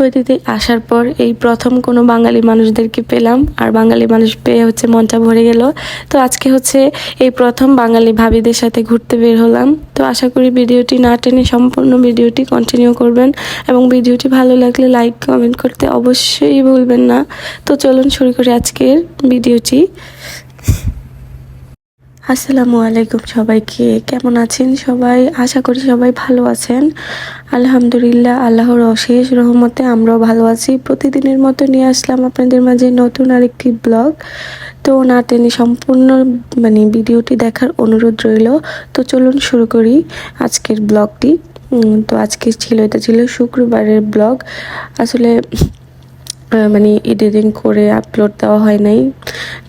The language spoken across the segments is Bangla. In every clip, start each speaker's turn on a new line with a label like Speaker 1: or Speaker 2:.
Speaker 1: সৌদিতে আসার পর এই প্রথম কোনো বাঙালি মানুষদেরকে পেলাম। আর বাঙালি মানুষ পেয়ে হচ্ছে মনটা ভরে গেল। তো আজকে হচ্ছে এই প্রথম বাঙালি ভাবিদের সাথে ঘুরতে বের হলাম। তো আশা করি ভিডিওটি না টেনে সম্পূর্ণ ভিডিওটি কন্টিনিউ করবেন। এবং ভিডিওটি ভালো লাগলে লাইক কমেন্ট করতে অবশ্যই ভুলবেন না। তো চলুন শুরু করি আজকের ভিডিওটি। আসসালামু আলাইকুম সবাইকে। কেমন আছেন সবাই? আশা করি সবাই ভালো আছেন। আলহামদুলিল্লাহ, আল্লাহর অশেষ রহমতে আমরাও ভালো আছি। প্রতিদিনের মতো নিয়ে আসলাম আপনাদের মাঝে নতুন আরেকটি ব্লগ। তো না টেনে সম্পূর্ণ মানে ভিডিওটি দেখার অনুরোধ রইল। তো চলুন শুরু করি আজকের ব্লগটি। তো আজকে ছিল, এটা ছিল শুক্রবারের ব্লগ। আসলে মানে এডিটিং করে আপলোড দেওয়া হয় নাই।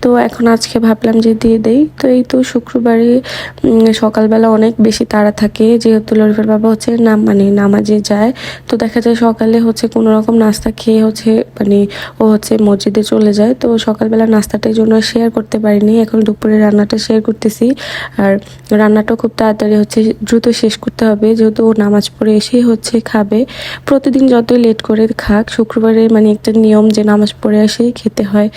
Speaker 1: তো এখন আজকে ভাবলাম যে দিয়ে দেই। তো এই তো শুক্রবারে সকালবেলা অনেক বেশি তাড়া থাকে। যেহেতু লরিফার বাবা হচ্ছে নাম মানে নামাজে যায়। তো দেখা যায় সকালে হচ্ছে কোনো রকম নাস্তা খেয়ে হচ্ছে মানে ও হচ্ছে মসজিদে চলে যায়। তো সকালবেলা নাস্তাটার জন্য শেয়ার করতে পারিনি। এখন দুপুরে রান্নাটা শেয়ার করতেছি। আর রান্নাটা খুব তাড়াতাড়ি হচ্ছে, দ্রুত শেষ করতে হবে। যেহেতু ও নামাজ পড়ে এসেই হচ্ছে খাবে। প্রতিদিন যতই লেট করে খাক, শুক্রবারে মানে একটা নিয়ম যে নামাজ পড়ে এসেই খেতে হয়।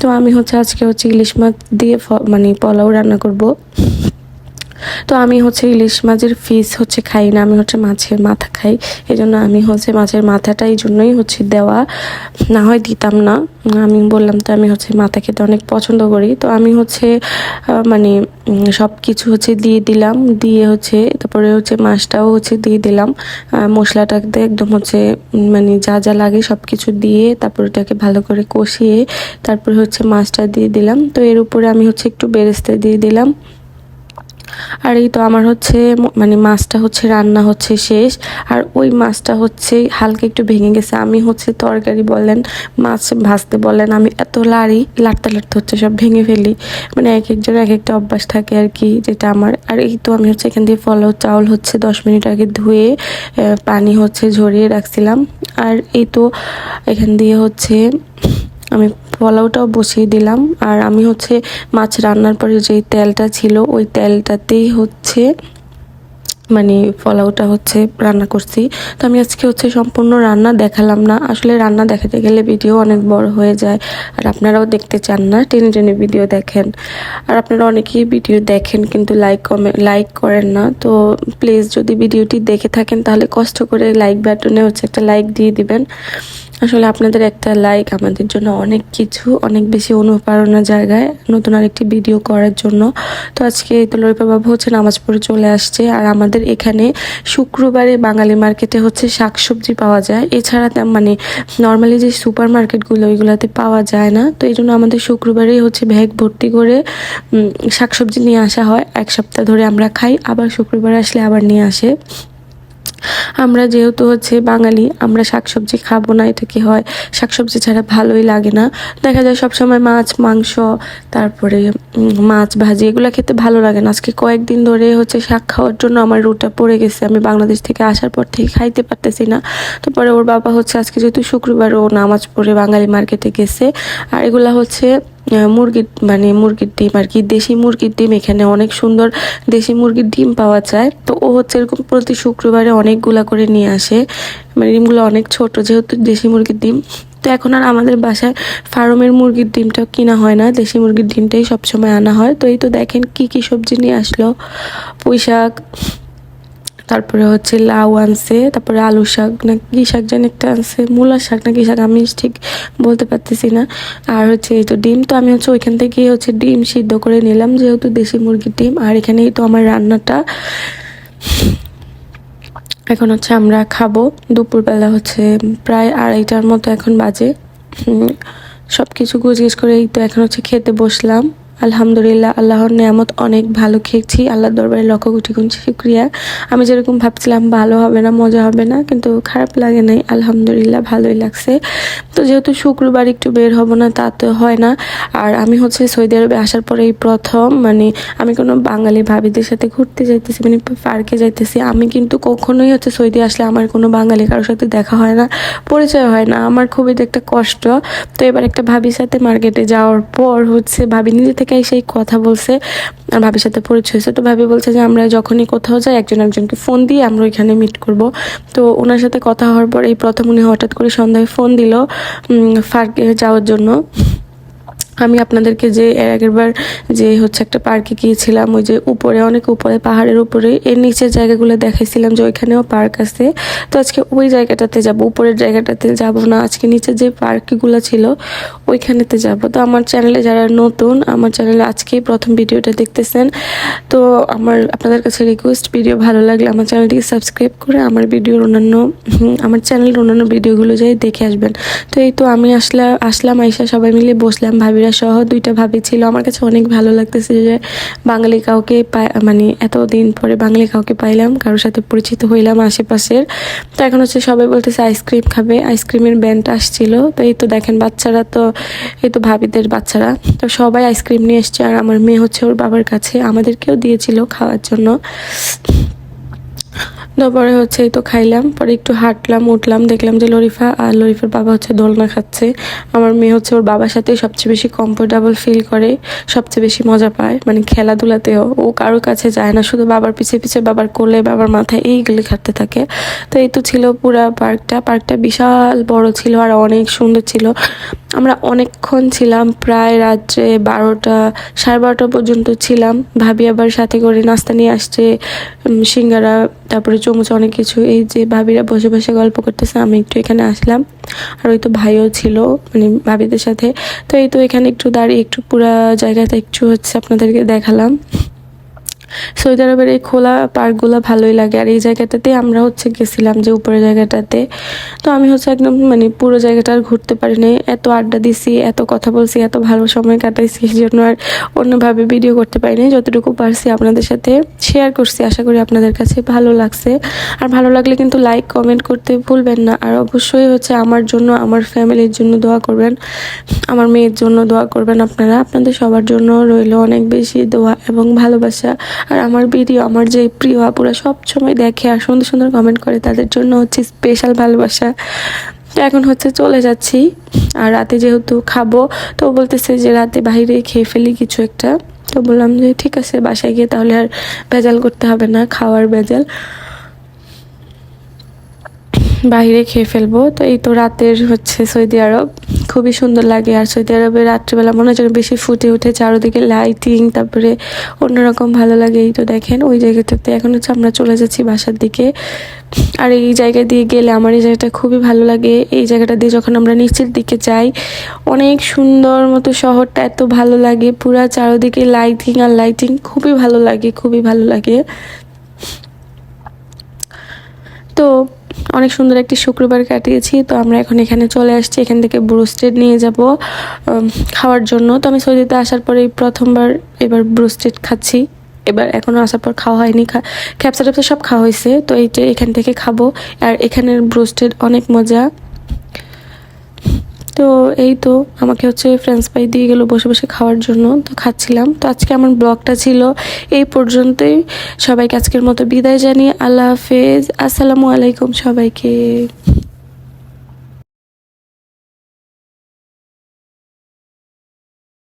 Speaker 1: তো আমি হচ্ছে আজকে হচ্ছে ইলিশ মাছ দিয়ে মানে পোলাও রান্না করব। তো আমি হচ্ছে ইলিশ মাছের ফিস হচ্ছে খাই না, আমি হচ্ছে মাছের মাথা খাই। এই জন্য আমি হচ্ছে মাছের মাথাটা এই জন্যই হচ্ছে দেওয়া। না হয় দিতাম না। আমি বললাম তো আমি হচ্ছে মাথা খেতে অনেক পছন্দ করি। তো আমি হচ্ছে মানে সব কিছু হচ্ছে দিয়ে দিলাম। দিয়ে হচ্ছে, তারপরে হচ্ছে মাছটাও হচ্ছে দিয়ে দিলাম। মশলাটাতে একদম হচ্ছে মানে যা যা লাগে সব কিছু দিয়ে, তারপর ওটাকে ভালো করে কষিয়ে, তারপরে হচ্ছে মাছটা দিয়ে দিলাম। তো এর উপরে আমি হচ্ছে একটু বেরেস্তা দিয়ে দিলাম। আর এই তো আমার হচ্ছে মানে মাছটা হচ্ছে রান্না হচ্ছে শেষ। আর ওই মাছটা হচ্ছে হালকা একটু ভেঙে গেছে। আমি হচ্ছে তরকারি বলেন, মাছ ভাজতে বলেন, আমি এত লাড়ি, লাড়তে লাড়তে হচ্ছে সব ভেঙে ফেলি। মানে এক একজন এক একটা অভ্যাস থাকে আর কি যেটা আমার। আর এই তো আমি হচ্ছে এখান দিয়ে ফলাও চাউল হচ্ছে দশ মিনিট আগে ধুয়ে পানি হচ্ছে ঝরিয়ে রাখছিলাম। আর এই তো এখান দিয়ে হচ্ছে আমি পোলাওটাও বসিয়ে দিলাম। আর আমি হচ্ছে মাছ রান্নার পরে যেই তেলটা ছিল, ওই তেলটাতেই হচ্ছে মানে পোলাওটা হচ্ছে রান্না করছি। তো আমি আজকে হচ্ছে সম্পূর্ণ রান্না দেখালাম না। আসলে রান্না দেখাতে গেলে ভিডিও অনেক বড় হয়ে যায়। আর আপনারাও দেখতে চান না, টেনে টেনে ভিডিও দেখেন। আর আপনারা অনেকেই ভিডিও দেখেন কিন্তু লাইক কমে লাইক করেন না। তো প্লিজ যদি ভিডিওটি দেখে থাকেন তাহলে কষ্ট করে লাইক বাটনে হচ্ছে একটা লাইক দিয়ে দিবেন। আসলে আপনাদের একটা লাইক আমাদের জন্য অনেক কিছু, অনেক বেশি অনুপ্রেরণা জায়গায় নতুন আরেকটি ভিডিও করার জন্য। তো আজকে এই তো লরিপা বাবু হচ্ছে নামাজ পড়ে চলে আসছে, আর আমাদের এখানে শুক্রবারে বাঙালি মার্কেটে হচ্ছে শাকসবজি পাওয়া যায়। এছাড়া মানে নর্মালি যে সুপার মার্কেটগুলো ওইগুলোতে পাওয়া যায় না। তো এই জন্য আমাদের শুক্রবারেই হচ্ছে ব্যাগ ভর্তি করে শাকসবজি নিয়ে আসা হয়। এক সপ্তাহ ধরে আমরা খাই, আবার শুক্রবার আসলে আবার নিয়ে আসে। আমরা যেহেতু হচ্ছে বাঙালি, আমরা শাকসবজি খাব না, এটা কি হয়? শাকসবজি ছাড়া ভালোই লাগে না। দেখা যায় সবসময় মাছ, মাংস, তারপরে মাছ ভাজি, এগুলো খেতে ভালো লাগে না। আজকে কয়েকদিন ধরে হচ্ছে শাক খাওয়ার জন্য আমার রুটা পড়ে গেছে। আমি বাংলাদেশ থেকে আসার পর থেকে খাইতে পারতেছি না। তো পরে ওর বাবা হচ্ছে আজকে যেহেতু শুক্রবার ও নামাজ পড়ে বাঙালি মার্কেটে গেছে। আর এগুলা হচ্ছে মুরগির মানে মুরগির ডিম আর কি, দেশি মুরগির ডিম এখানে অনেক সুন্দর দেশি মুরগির ডিম পাওয়া যায়। তো ও হচ্ছে এরকম প্রতি শুক্রবারে অনেকগুলা করে নিয়ে আসে। মানে ডিমগুলো অনেক ছোট, যেহেতু দেশি মুরগির ডিম। তো এখন আর আমাদের বাসায় ফার্মের মুরগির ডিমটা কিনা হয় না, দেশি মুরগির ডিমটাই সবসময় আনা হয়। তো এই তো দেখেন কি কি সবজি নিয়ে আসলো। পুঁই শাক তারপরে হচ্ছে লাউ আনছে, তারপরে আলু শাক, না কি শাক যেন একটা আনছে, মূলা শাক না কি শাক আমি ঠিক বলতে পারতেছি না। আর হচ্ছে এই তো ডিম, তো আমি হচ্ছে ওইখান থেকে হচ্ছে ডিম সিদ্ধ করে নিলাম, যেহেতু দেশি মুরগির ডিম, আর এখানেই তো আমার রান্নাটা। এখন হচ্ছে আমরা খাব, দুপুরবেলা হচ্ছে প্রায় আড়াইটার মতো এখন বাজে। সব কিছু গুজগিজ করে এই তো এখন হচ্ছে খেতে বসলাম। আলহামদুলিল্লাহ, আল্লাহর নিয়ামত অনেক ভালো খেয়েছি, আল্লাহর দরবারে লক্ষ্য কোটি গুণ শুক্রিয়া। আমি যেরকম ভাবছিলাম, ভালো হবে না, মজা হবে না, কিন্তু খারাপ লাগে নাই, আলহামদুলিল্লাহ, ভালোই লাগছে। তো যেহেতু শুক্রবার একটু বের হব না, তা তো হয় না। আর আমি হচ্ছে সৌদি আরবে আসার পরে এই প্রথম মানে আমি কোনো বাঙালি ভাবিদের সাথে ঘুরতে যাইতেছি মানে পার্কে যাইতেছি। আমি কিন্তু কখনোই হচ্ছে সৌদি আসলে আমার কোনো বাঙালি কারোর সাথে দেখা হয় না, পরিচয় হয় না। আমার খুবই একটা কষ্ট। তো এবার একটা ভাবির সাথে মার্কেটে যাওয়ার পর হচ্ছে ভাবি নিজে থেকে সেই কথা বলছে, আর ভাবির সাথে পরিচয় হয়েছে। তো ভাবি বলছে যে, আমরা যখনই কোথাও যাই, একজন একজনকে ফোন দিয়ে আমরা ওইখানে মিট করব। তো ওনার সাথে কথা হওয়ার পর এই প্রথম উনি হঠাৎ করে সন্ধ্যায় ফোন দিল। পার্কে যাওয়ার জন্য। আমি আপনাদেরকে যে, এর আগের বার যে হচ্ছে একটা পার্কে গিয়েছিলাম, ওই যে উপরে, অনেক উপরে, পাহাড়ের উপরে, এর নিচের জায়গাগুলো দেখাইছিলাম যে ওইখানেও পার্ক আছে। তো আজকে ওই জায়গাটাতে যাব, উপরের জায়গাটাতে যাব না, আজকে নিচে যে পার্কগুলো ছিল, ওইখানেতে যাব। তো আমার চ্যানেলে যারা নতুন, আমার চ্যানেলে আজকেই প্রথম ভিডিওটা দেখতেছেন, তো আমার, আপনাদের কাছে রিকোয়েস্ট ভিডিও ভালো লাগলে আমার চ্যানেলটিকে সাবস্ক্রাইব করে আমার ভিডিওর অন্যান্য আমার চ্যানেলের অন্যান্য ভিডিওগুলো যাই দেখে আসবেন। তো এই তো আমি আসলাম আসলাম, আইসা সবাই মিলে বসলাম, ভাবিরা সহ দুইটা ভাবি ছিল। আমার কাছে অনেক ভালো লাগতেছে যে বাঙালি কাউকে মানে এতদিন পরে বাঙালি কাউকে পাইলাম, কারোর সাথে পরিচিত হইলাম আশেপাশের। তো এখন হচ্ছে সবাই বলতেছে আইসক্রিম খাবে। আইসক্রিমের ব্যান্ড আসছিল। তো এই তো দেখেন বাচ্চারা তো এই তো ভাবিদের বাচ্চারা। তো সবাই আইসক্রিম নিয়ে এসছে। আর আমার মেয়ে হচ্ছে ওর বাবার কাছে। আমাদেরকেও দিয়েছিল খাওয়ার জন্য। তারপরে হচ্ছে এই তো খাইলাম, পরে একটু হাঁটলাম, উঠলাম, দেখলাম যে লরিফা আর লরিফার বাবা হচ্ছে দোলনা খাচ্ছে। আমার মেয়ে হচ্ছে ওর বাবার সাথে সবচেয়ে বেশি কমফোর্টেবল ফিল করে, সবচেয়ে বেশি মজা পায়। মানে খেলাধুলাতেও, ও কারোর কাছে যায় না, শুধু বাবার পিছে পিছে, বাবার কোলে, বাবার মাথায় এইগুলি খাটতে থাকে। তো এই তো ছিল পুরা পার্কটা পার্কটা বিশাল বড় ছিল আর অনেক সুন্দর ছিল। আমরা অনেকক্ষণ ছিলাম প্রায় রাত্রে বারোটা, সাড়ে বারোটা পর্যন্ত ছিলাম। ভাবি আবার সাথে করে নাস্তা নিয়ে আসছে সিঙ্গারা তারপরে চমচ অনেক কিছু। এই যে ভাবিরা বসে বসে গল্প করতেছে, আমি একটু এখানে আসলাম। আর ওই তো ভাইও ছিল মানে ভাবিদের সাথে। তো এই তো এখানে একটু দাঁড়িয়ে, একটু পুরা জায়গাটা একটু হচ্ছে আপনাদেরকে দেখালাম। সৌদি আরবের এই খোলা পার্কগুলো ভালোই লাগে। আর এই জায়গাটাতে আমরা হচ্ছে গেছিলাম যে উপরের জায়গাটাতে। তো আমি হচ্ছে একদম মানে পুরো জায়গাটা আর ঘুরতে পারিনি। এত আড্ডা দিছি, এত কথা বলছি, এত ভালো সময় কাটাইছি, এই জন্য আর অন্যভাবে ভিডিও করতে পারিনি। যতটুকু পারছি আপনাদের সাথে শেয়ার করছি, আশা করি আপনাদের কাছে ভালো লাগছে। আর ভালো লাগলে কিন্তু লাইক কমেন্ট করতে ভুলবেন না। আর অবশ্যই হচ্ছে আমার জন্য, আমার ফ্যামিলির জন্য দোয়া করবেন। আমার মেয়ের জন্য দোয়া করবেন আপনারা। আপনাদের সবার জন্য রইল অনেক বেশি দোয়া এবং ভালোবাসা। আর আমার ভিডিও, আমার যে প্রিয় আপুরা সব সময় দেখে আর সুন্দর সুন্দর কমেন্ট করে, তাদের জন্য হচ্ছে স্পেশাল ভালোবাসা। তো এখন হচ্ছে চলে যাচ্ছি। আর রাতে যেহেতু খাব, তো বলতেছে যে রাতে বাইরে খেয়ে ফেলি কিছু একটা। তো বললাম যে ঠিক আছে, বাসায় গিয়ে তাহলে আর ভেজাল করতে হবে না, খাওয়ার ভেজাল। বাইরে খেয়ে ফেলব। তো এই তো রাতের হচ্ছে সৌদি আরব। খুবই সুন্দর লাগে। আর সৌদি আরবে রাত্রিবেলা মনে হয় যেন বেশি ফুটে উঠে চারোদিকে লাইটিং তারপরে অন্যরকম ভালো লাগে। এই তো দেখেন, ওই জায়গাটাতে এখন হচ্ছে আমরা চলে যাচ্ছি বাসার দিকে। আর এই জায়গা দিয়ে গেলে আমার এই জায়গাটা খুবই ভালো লাগে। এই জায়গাটা দিয়ে যখন আমরা নিচের দিকে যাই, অনেক সুন্দর মতো শহরটা এত ভালো লাগে। পুরা চারোদিকে লাইটিং আর লাইটিং খুবই ভালো লাগে, খুবই ভালো লাগে। তো অনেক সুন্দর একটি শুক্রবার কাটিয়েছি, তো আমরা এখন এখানে চলে আসছি। এখান থেকে ব্রুস্টেড নিয়ে যাব খাওয়ার জন্য। তো আমি সৌদিতে আসার পরে প্রথমবার এবার ব্রুস্টেড খাচ্ছি। এবার এখনও আসার পর খাওয়া হয়নি খ্যাপসা ট্যাপসা সব খাওয়া হয়েছে। তো এইটা এখান থেকে খাব। আর এখানের ব্রোস্টেড অনেক মজা। তো এই তো আমাকে হচ্ছে ফ্রেঞ্চ ফ্রাই দিয়ে গেলো বসে বসে খাওয়ার জন্য। তো খাচ্ছিলাম। তো আজকে আমার ব্লগটা ছিল এই পর্যন্তই। সবাইকে আজকের মতো বিদায় জানিয়ে আল্লাহ হাফেজ। আসসালামু আলাইকুম সবাইকে।